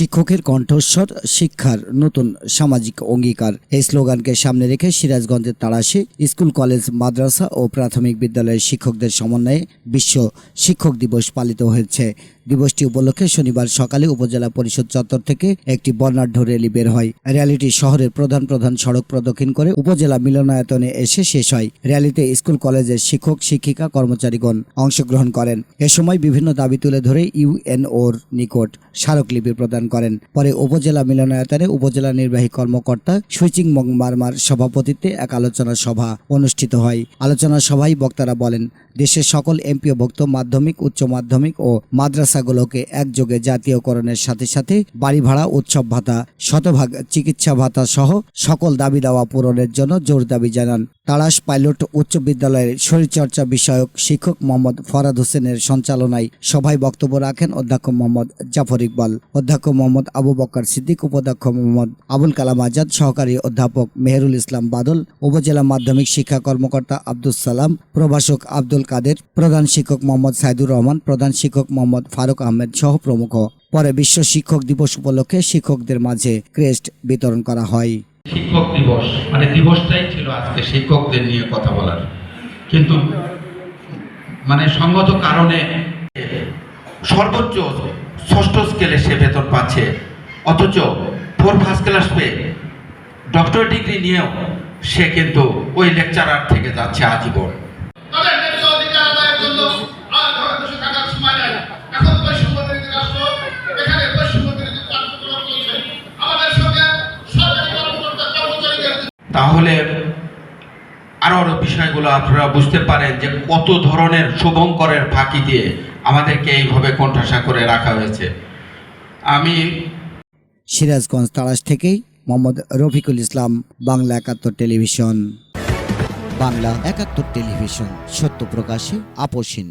শিক্ষকের কণ্ঠস্বর, শিক্ষার নতুন সামাজিক অঙ্গীকার। এই স্লোগানকে সামনে রেখে সিরাজগঞ্জের তাড়াশে স্কুল, কলেজ, মাদ্রাসা ও প্রাথমিক বিদ্যালয়ের শিক্ষকদের সমন্বয়ে বিশ্ব শিক্ষক দিবস পালিত হয়েছে। দিবসটি উপলক্ষে শনিবার সকালে উপজেলা পরিষদ চত্বর থেকে একটি বর্ণাঢ্য র্যালি বের হয়। র্যালিটি শহরের প্রধান প্রধান সড়ক প্রদক্ষিণ করে উপজেলা মিলনায়তনে এসে শেষ হয়। র্যালিতে স্কুল, কলেজের শিক্ষক, শিক্ষিকা, কর্মচারীগণ অংশগ্রহণ করেন। এ সময় বিভিন্ন দাবি তুলে ধরে ইউএনওর নিকট স্মারকলিপি প্রদান করেন। পরে উপজেলা মিলনায়তনে উপজেলা নির্বাহী কর্মকর্তা সুইচিং মারমার সভাপতিত্বে এক আলোচনা সভা অনুষ্ঠিত হয়। আলোচনা সভায় বক্তারা বলেন, দেশের সকল এমপিওভুক্ত মাধ্যমিক, উচ্চ মাধ্যমিক ও মাদ্রাসাগুলোকে একযোগে জাতীয়করণের সাথে সাথে বাড়ি ভাড়া উৎসব ভাতা, শতভাগ চিকিৎসা ভাতা সহ সকল দাবি দাওয়া পূরণের জন্য জোর দাবি জানান। তাড়াশ পাইলট উচ্চ বিদ্যালয়ের শরীরচর্চা বিষয়ক শিক্ষক মোহাম্মদ ফরাদ হোসেনের সঞ্চালনায় সভায় বক্তব্য রাখেন অধ্যক্ষ মোহাম্মদ জাফর ইকবাল, অধ্যক্ষ মোহাম্মদ আবু বক্কর সিদ্দিক, উপাধ্যক্ষ মোহাম্মদ আবুল কালাম আজাদ, সহকারী অধ্যাপক মেহেরুল ইসলাম বাদল, উপজেলা মাধ্যমিক শিক্ষা কর্মকর্তা আব্দুল সালাম, প্রভাষক আব্দুল কাদের, প্রধান শিক্ষক মোহাম্মদ সাইদুর রহমান, প্রধান শিক্ষক মোহাম্মদ ফারুক আহমেদ সহ প্রমুখ। পরে বিশ্ব শিক্ষক দিবস উপলক্ষে শিক্ষকদের মাঝে ক্রেস্ট বিতরণ করা হয়। শিক্ষক দিবস মানে দিবসটাই ছিল আজকে শিক্ষকদের নিয়ে কথা বলার। কিন্তু মানে সঙ্গত কারণে সর্বোচ্চ ষষ্ঠ স্কেলে সে বেতন পাচ্ছে। অথচ ফোর ফার্স্ট ক্লাস পেয়ে ডক্টর ডিগ্রি নিয়েও সে কিন্তু ওই লেকচারার থেকে যাচ্ছে আজীবন। তাহলে আরও আরও বিষয়গুলো আপনারা বুঝতে পারেন যে কত ধরনের শুভঙ্করের ফাঁকি দিয়ে আমাদেরকে এইভাবে কোণঠাসা করে রাখা হয়েছে। আমি সিরাজগঞ্জ তাড়াশ থেকেই মোহাম্মদ রফিকুল ইসলাম, বাংলা একাত্তর টেলিভিশন। বাংলা একাত্তর টেলিভিশন, সত্য প্রকাশে আপোষহীন